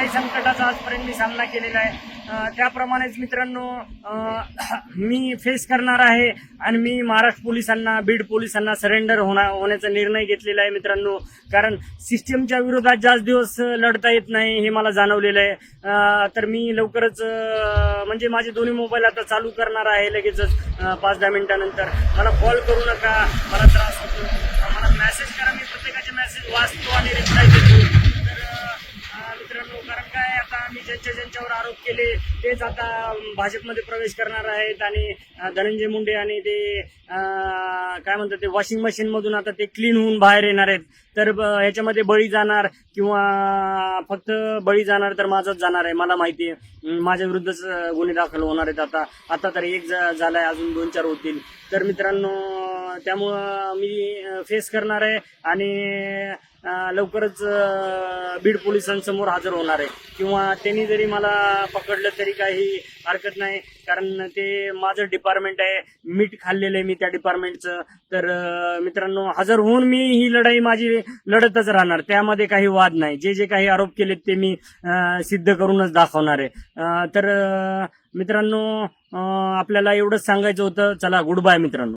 कोणत्याही संकटाचा आजपर्यंत मी सामना केलेला आहे. त्याप्रमाणेच मित्रांनो मी फेस करणार आहे आणि मी महाराष्ट्र पोलिसांना बीड पोलिसांना सरेंडर होणार होण्याचा निर्णय घेतलेला आहे मित्रांनो. कारण सिस्टमच्या विरोधात जास्त दिवस लढता येत नाही हे मला जाणवलेलं आहे. तर मी लवकरच म्हणजे माझे दोन्ही मोबाईल आता चालू करणार आहे लगेचच पाच दहा मिनिटानंतर. मला कॉल करू नका मला त्रास होतो. मला मेसेज करा मी प्रत्येकाचे मेसेज वाचतो आणि रिप्लाय देतो तर अ, मित्रांनो कारण काय आता आम्ही ज्यांच्या ज्यांच्यावर आरोप केले तेच आता भाजपमध्ये प्रवेश करणार आहेत आणि धनंजय मुंडे आणि ते काय म्हणतात ते वॉशिंग मशीन मधून आता ते क्लीन होऊन बाहेर येणार आहेत. तर ह्याच्यामध्ये बळी जाणार किंवा फक्त बळी जाणार तर माझंच जाणार आहे मला माहिती आहे. माझ्या विरुद्धच गुन्हे दाखल होणार आहेत आता. आता तर एक झालाय अजून दोन चार होतील. तर मित्रांनो त्यामुळं मी फेस करणार आहे आणि लवकरच बीड पोलिसांसमोर हजर होणार आहे. किंवा त्यांनी जरी मला पकडलं तरी काही हरकत नाही कारण ते माझं डिपार्टमेंट आहे. मीठ खाल्लेलं आहे मी त्या डिपार्टमेंटचं तर मित्रांनो हजर होऊन मी ही लढाई माझी लढतच राहणार. त्यामध्ये काही वाद नाही. जे जे काही आरोप केलेत ते मी सिद्ध करूनच दाखवणार आहे. तर मित्रांनो आपल्याला एवढंच सांगायचं होतं. चला गुड बाय मित्रांनो.